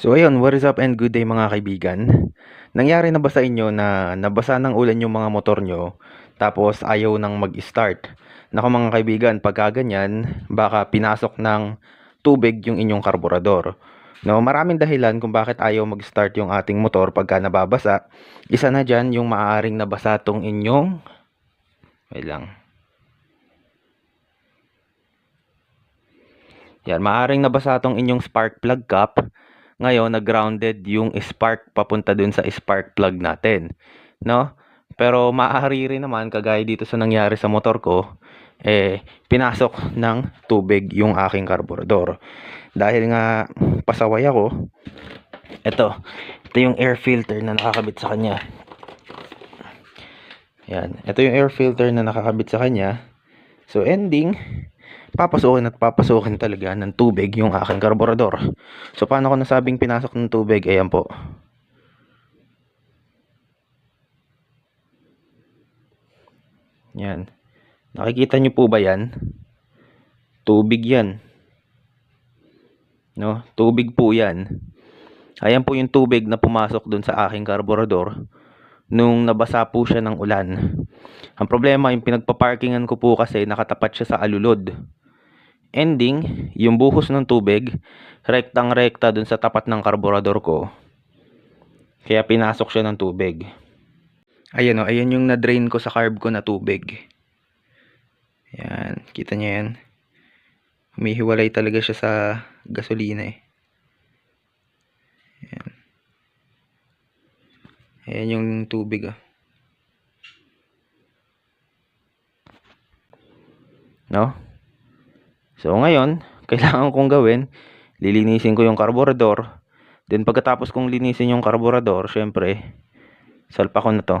So ayun, what is up and good day mga kaibigan. Nangyari na ba sa inyo na nabasa ng ulan yung mga motor nyo tapos ayaw nang mag-start? Naku mga kaibigan, pagka ganyan, baka pinasok ng tubig yung inyong karburador. No, maraming dahilan kung bakit ayaw mag-start yung ating motor pagka nababasa. Isa na dyan yung maaaring nabasa tong inyong... Wait lang. Yan, maaaring nabasa tong inyong spark plug cap ngayon nag-grounded yung spark papunta dun sa spark plug natin, no? Pero maaari rin naman kagaya dito sa nangyari sa motor ko, eh pinasok ng tubig yung aking karburador. Dahil nga pasaway ako, ito, ito yung air filter na nakakabit sa kanya. Yan, ito yung air filter na nakakabit sa kanya. So ending, papasukin at papasukin talaga ng tubig yung aking karburador. So paano ko nasabing pinasok ng tubig? Ayan po. Yan. Nakikita nyo po ba yan? Tubig yan. No? Tubig po yan. Ayan po yung tubig na pumasok dun sa aking karburador nung nabasa po siya ng ulan. Ang problema, yung pinagpaparkingan ko po kasi nakatapat siya sa alulod. Ending, yung buhos ng tubig, rektang-rekta dun sa tapat ng karburador ko. Kaya pinasok siya ng tubig. Ayan o, ayan yung na-drain ko sa carb ko na tubig. Yan, kita niyo yan. Humihiwalay talaga siya sa gasolina eh. Yan. Ayan yung tubig ah. No? So ngayon, kailangan kong gawin, lilinisin ko yung karburador. Then pagkatapos kong linisin yung karburador, syempre, salpa ko na to.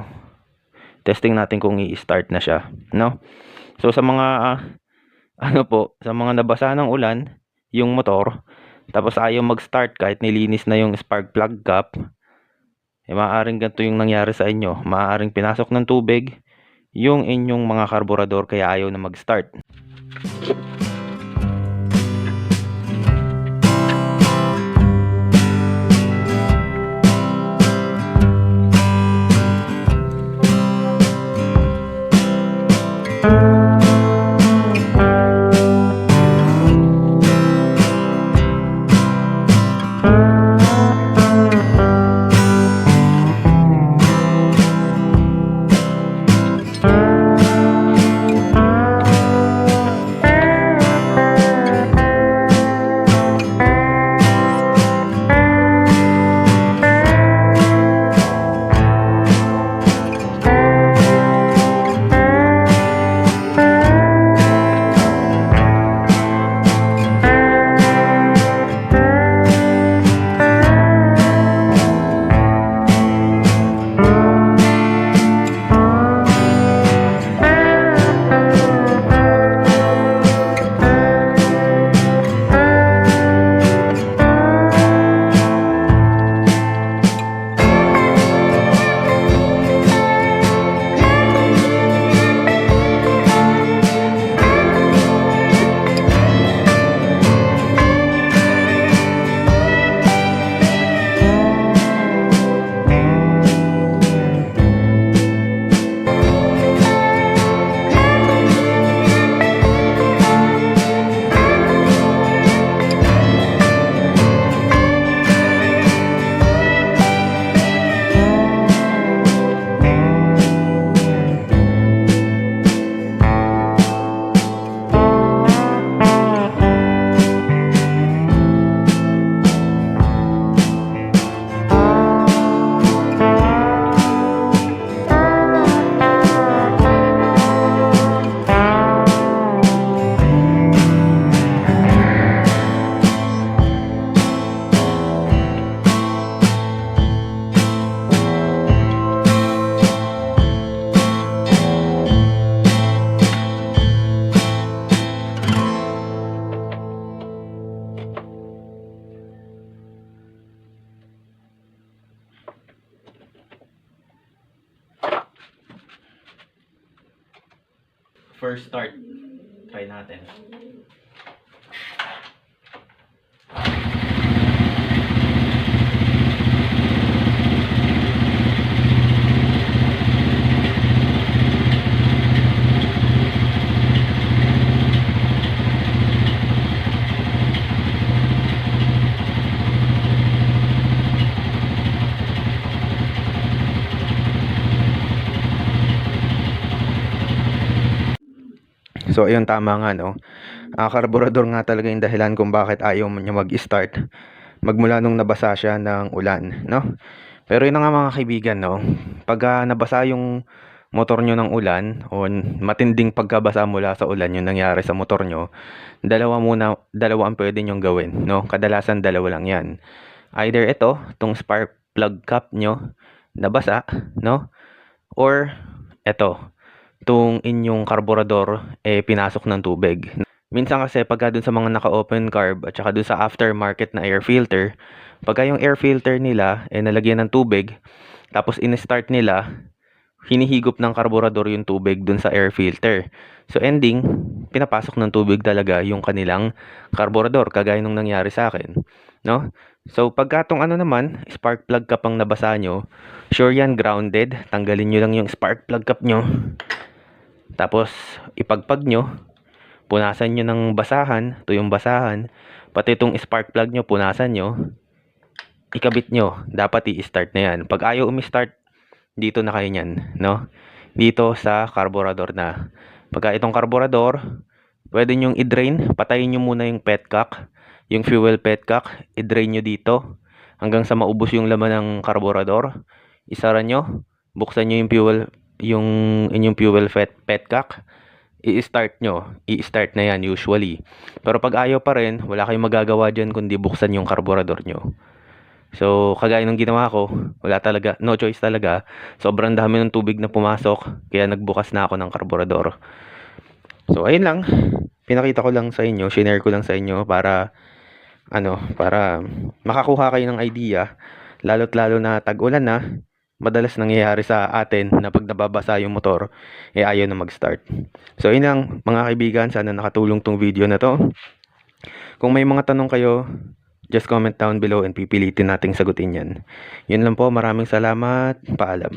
Testing natin kung i-start na siya, no? So sa mga ah, ano po, sa mga nabasa ng ulan, yung motor, tapos ayaw mag-start kahit nilinis na yung spark plug cap, eh, maaaring ganito yung nangyari sa inyo. Maaaring pinasok ng tubig yung inyong mga karburador kaya ayaw na mag-start. First start. Try natin. So ayun tama nga 'no. Ah, karburador nga talaga yung dahilan kung bakit ayaw niya mag-start magmula nung nabasa siya ng ulan 'no. Pero yun nga mga kaibigan 'no, pagka nabasa yung motor niyo ng ulan o matinding pagkabasa mula sa ulan yung nangyari sa motor niyo, dalawa muna dalawa ang puwede niyong gawin 'no, kadalasan dalawa lang 'yan. Either ito, 'tong spark plug cap niyo nabasa 'no, or eto, 'tong inyong karburador, eh, pinasok ng tubig. Minsan kasi pagka dun sa mga naka-open carb at saka dun sa aftermarket na air filter, pagka yung air filter nila, eh, nalagyan ng tubig tapos ini-start nila, hinihigop ng karburador yung tubig dun sa air filter. So ending, pinapasok ng tubig talaga yung kanilang karburador kagaya nung nangyari sa'kin 'no. So pagka 'tong ano naman, spark plug cap ang nabasa niyo, sure yan grounded, tanggalin niyo lang yung spark plug cap niyo. Tapos ipagpag niyo, punasan niyo ng basahan, tuyong basahan, pati itong spark plug niyo punasan niyo. Ikabit niyo, dapat i-start na yan. 'Pag ayaw umi-start, dito na kayo niyan 'no, dito sa karburador na. Pagka itong karburador, puwede niyong i-drain, patayin niyo muna yung petcock, yung fuel petcock, i-drain niyo dito hanggang sa maubos yung laman ng karburador. Isara niyo, buksan niyo yung fuel yung inyong fuel fet petcock, i-start niyo, i-start na yan usually. Pero 'pag ayaw pa rin, wala kayong magagawa diyan kundi buksan yung karburador niyo. So kagaya ng ginawa ko, wala talaga, no choice talaga, sobrang dami ng tubig na pumasok kaya nagbukas na ako ng karburador. So ayun lang, pinakita ko lang sa inyo, shinare ko lang sa inyo para ano, para makakuha kayo ng idea, lalo't lalo na tag-ulan na, madalas nangyayari sa atin na 'pag nababasa yung motor, eh, ayaw na mag-start. So yun lang mga kaibigan, sana nakatulong 'tong video na 'to. Kung may mga tanong kayo, just comment down below and pipilitin nating sagutin yan. Yun lang po, maraming salamat, paalam.